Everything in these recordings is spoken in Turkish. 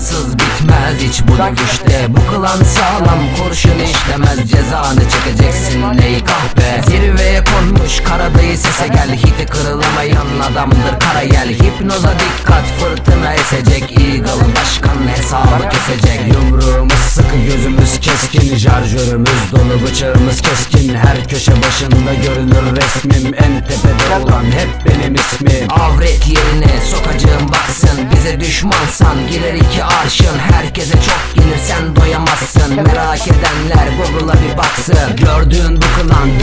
Sız bitmez hiç bu dövüşte. Bu klan sağlam kurşun işlemez. Cezanı çekeceksin ey kahpe karadayı sese gel. Hiti kırılamayan adamdır karayel. Hipnoza dikkat fırtına esecek. Eagle başkan hesabı kesecek. Yumruğumuz sıkı gözümüz keskin. Şarjörümüz dolu bıçağımız keskin. Her köşe başında görünür resmim. En tepede olan hep benim ismim. Avret yerine sokacağım baksın Bize düşmansan girer iki arşın. Herkese çok gelir sen doyamazsın. Merak edenler Google'a bir baksın. Gördüğün bu klan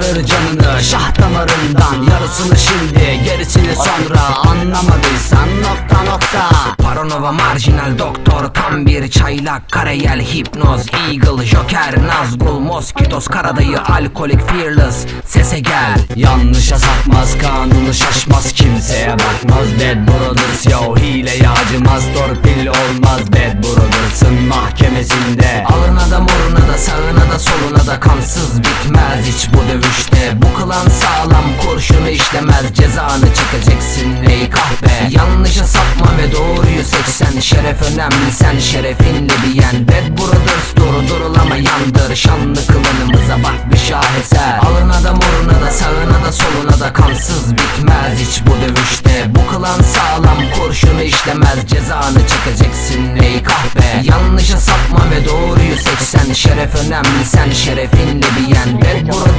lan Koparır canını şah damarından. Yarısını şimdi gerisini sonra Anlamadıysan nokta nokta. Paranova marjinal doktor Tam bir çaylak karayel hipnoz Eagle Joker Nazgul Moskitos Karadayı alkolik fearless. Sese gel. Yanlışa sapmaz kanunu şaşmaz Kimseye bakmaz. Bad Brothers yo Hileye acımaz torpil olmaz Bad Brothers'ın mahkemesinde. Alına da moruna da sağına da soluna da Kansız bitmez hiç bu dövüşte. Bu klan sağlam kurşunu işlemez. Cezanı çekeceksin ey kahpe doğruyu seçsen Şeref önemli sen şerefinle diyen. Bad Brothers doğru durulamayandır Şanlı klanımıza bak bir şaheser. Alına da moruna da sağına da soluna da Kansız bitmez hiç bu dövüşte. Bu klan sağlam kurşunu işlemez Cezanı çekeceksin ey kahpe. Yanlışa sapma ve doğruyu seçsen Şeref önemli sen şerefinle diyen. Bad Brothers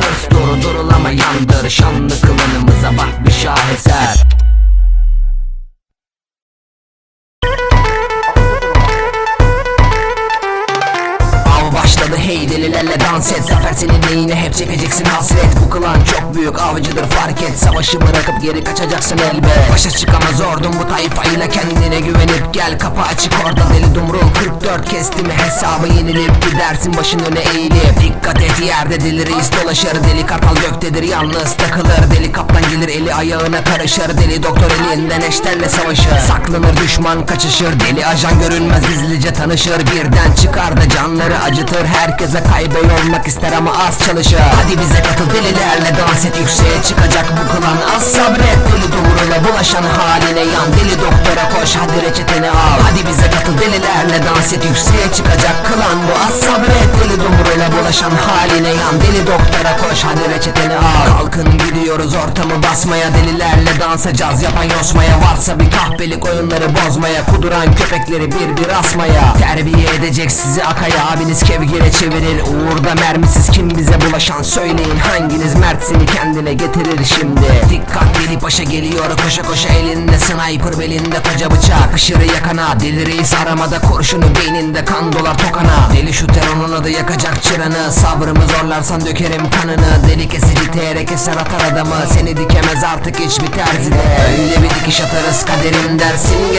hey delilerle dans et. Zafer senin neyine hep çekeceksin hasret. Bu klan çok büyük avcıdır fark et. Savaşı bırakıp geri kaçacaksın elbet. Başa çıkamaz ordum bu tayfayla kendine güvenip Gel. Kapı açık orada deli dumrul 44 kesti mi hesabı yenilip Gidersin başın öne eğilip. Dikkat et yerde deli dolaşır Deli kartal göktedir yalnız takılır. Deli kaplan gelir eli ayağına karışır Deli doktor elinden eşlerle savaşır. Saklanır düşman kaçışır Deli ajan görünmez gizlice tanışır. Birden çıkar da canları acıtır Herkese kaybe olmak ister ama az çalışır. Hadi bize katıl delilerle dans et Yükseğe çıkacak bu klan. Az sabret bulaşan haline yan Deli doktora koş hadi reçeteni al. Hadi bize katıl delilerle dans et Yükseğe çıkacak klan bu. Az sabret Deli dumuruna bulaşan haline yan Deli doktora koş hadi reçeteni al. Kalkın gidiyoruz ortamı basmaya Delilerle dansacağız. Yapan yosmaya Varsa bir kahpelik oyunları bozmaya Kuduran köpekleri bir bir asmaya. Terbiye edecek sizi akaya Abiniz kevgire çevirir. Uğurda mermisiz kim bize bulaşan Söyleyin. Hanginiz mert seni kendine getirir şimdi? Dikkat deli paşa geliyor koşa koşa elinde Sniper belinde koca bıçak. Aşırı yakana deli reis aramada Kurşunu beyninde kan dolar tokana. Deli şuter onun adı yakacak çıranı. Sabrımı zorlarsan dökerim kanını. Deli kesici tere keser atar adamı. Seni dikemez artık hiçbir terzide Öyle bir dikiş atarız kaderim dersin